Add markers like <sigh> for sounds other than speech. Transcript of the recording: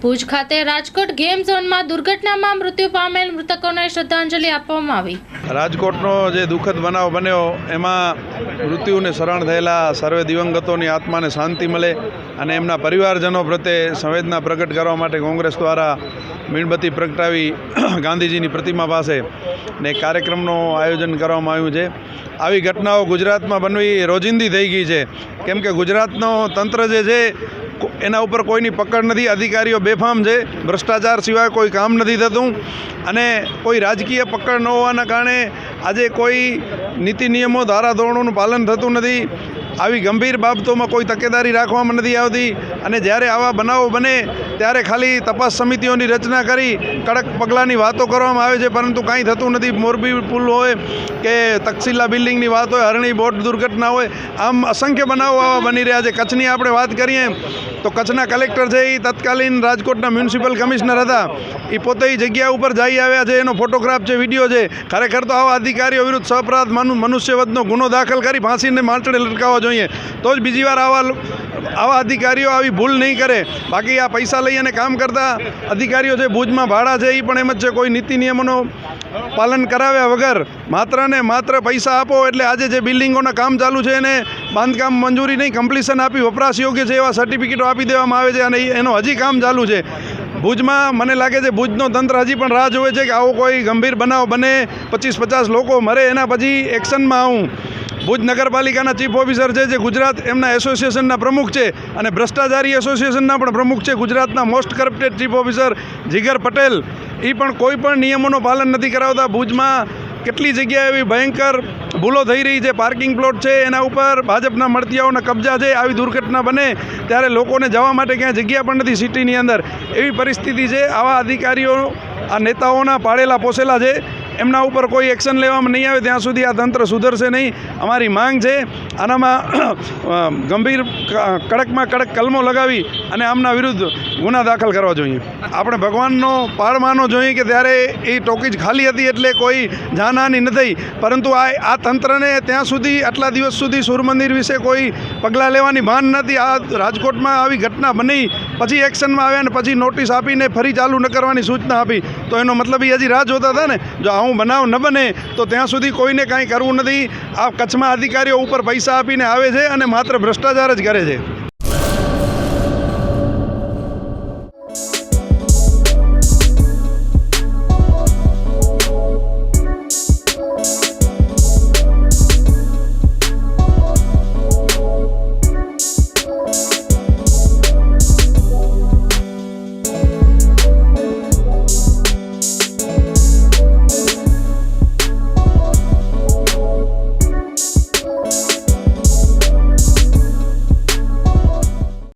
ભુજ ખાતે રાજકોટ ગેમ ઝોનમાં દુર્ઘટનામાં મૃત્યુ પામેલ મૃતકોને શ્રદ્ધાંજલિ આપવામાં આવી. રાજકોટનો જે દુઃખદ બનાવ બન્યો, એમાં મૃત્યુને શરણ થયેલા સર્વે દિવંગતોની આત્માને શાંતિ મળે અને એમના પરિવારજનો પ્રત્યે સંવેદના પ્રગટ કરવા માટે કોંગ્રેસ દ્વારા મીણબત્તી પ્રગટાવી <clears throat> ગાંધીજીની પ્રતિમા પાસે ને કાર્યક્રમનું આયોજન કરવામાં આવ્યું છે. આવી ઘટનાઓ ગુજરાતમાં બનવી રોજિંદી થઈ ગઈ છે. કેમ કે ગુજરાતનો તંત્ર જે છે એના ઉપર કોઈની પકડ નથી. અધિકારીઓ બેફામ છે. ભ્રષ્ટાચાર સિવાય કોઈ કામ નથી થતું. અને કોઈ રાજકીય પકડ ન હોવાના કારણે આજે કોઈ નીતિ નિયમો ધારાધોરણોનું પાલન થતું નથી. આવી ગંભીર બાબતોમાં કોઈ તકેદારી રાખવામાં નથી આવતી. અને જ્યારે આવા બનાવો બને, ત્યારે ખાલી તપાસ સમિતિઓની રચના કરી કડક પગલાંની વાતો કરવામાં આવે છે, પરંતુ કાંઈ થતું નથી. મોરબી પુલ હોય કે તક્ષિલા બિલ્ડિંગની વાત હોય, હરણી બોટ દુર્ઘટના હોય, આમ અસંખ્ય બનાવો આવા બની રહ્યા છે. કચ્છની આપણે વાત કરીએ, તો કચ્છના કલેક્ટર છે એ તત્કાલીન રાજકોટના મ્યુનિસિપલ કમિશનર હતા. એ પોતે જગ્યા ઉપર જઈ આવ્યા છે, એનો ફોટોગ્રાફ છે, વીડિયો છે. ખરેખર તો આવા અધિકારીઓ વિરુદ્ધ સપરાધ મનુ, મનુષ્યવધનો ગુનો દાખલ કરી ફાંસીને મારચડે લટકાવવા જોઈએ. તો જ બીજી વાર આવા આવા અધિકારીઓ આવી ભૂલ નહીં કરે. બાકી આ પૈસા લઈ અને કામ કરતા અધિકારીઓ છે ભુજમાં ભાડા છે એ પણ એમ જ છે, કોઈ નીતિ નિયમોનો પાલન કરાવ્યા વગર માત્ર ને માત્ર પૈસા આપો એટલે આજે જે બિલ્ડિંગોના કામ ચાલુ છે, એને બાંધકામ મંજૂરી નહીં કમ્પ્લીશન આપી વપરાશ યોગ્ય છે, એવા સર્ટિફિકેટો આપી દેવામાં આવે છે અને એનો હજી કામ ચાલુ છે. ભુજમાં મને લાગે છે, ભુજનો તંત્ર હજી પણ રાહ જોવે છે કે આવો કોઈ ગંભીર બનાવ બને, પચીસ પચાસ લોકો મરે, એના પછી એક્શનમાં આવું. ભુજ નગરપાલિકાના ચીફ ઓફિસર છે જે ગુજરાત એમના એસોસિએશનના પ્રમુખ છે અને ભ્રષ્ટાચારી એસોસિએશનના પણ પ્રમુખ છે. ગુજરાતના most corrupted chief officer Jigar Patel એ પણ કોઈ પણ નિયમોનું પાલન નથી કરાવતા. ભુજમાં કેટલી જગ્યાએ એવી ભયંકર ભૂલો થઈ રહી છે. પાર્કિંગ પ્લોટ છે, એના ઉપર ભાજપના મળતિયાઓના કબજા છે. આવી દુર્ઘટના બને ત્યારે લોકોને જવા માટે ક્યાંય જગ્યા પણ નથી સિટીની અંદર. એવી પરિસ્થિતિ છે. આવા અધિકારીઓ, આ નેતાઓના પાળેલા પોસેલા છે. એમના ઉપર કોઈ એક્શન લેવામાં નહીં આવે, ત્યાં સુધી આ તંત્ર સુધરશે નહીં. અમારી માંગ છે, આનામાં ગંભીર કડકમાં કડક કલમો લગાવી અને આમના વિરુદ્ધ ગુના દાખલ કરવા જોઈએ. આપણે ભગવાનનો પાર માનવો જોઈએ કે ત્યારે એ ટોકીજ ખાલી હતી એટલે કોઈ જાનહાની ન થઈ. પરંતુ આ આ તંત્રને ત્યાં સુધી, આટલા દિવસ સુધી સૂર્યમંદિર વિશે કોઈ પગલાં લેવાની ભાન નથી. આ રાજકોટમાં આવી ઘટના બની પછી એક્શનમાં આવ્યા અને પછી નોટિસ આપીને ફરી ચાલુ ન કરવાની સૂચના આપી. તો એનો મતલબ એ હજી રાહ જોતા હતા ને, જો આવું બનાવ ન બને, તો ત્યાં સુધી કોઈને કાંઈ કરવું નથી. આ કચ્છમાં અધિકારીઓ ઉપર પૈસા આપીને આવે છે અને માત્ર ભ્રષ્ટાચાર જ કરે છે.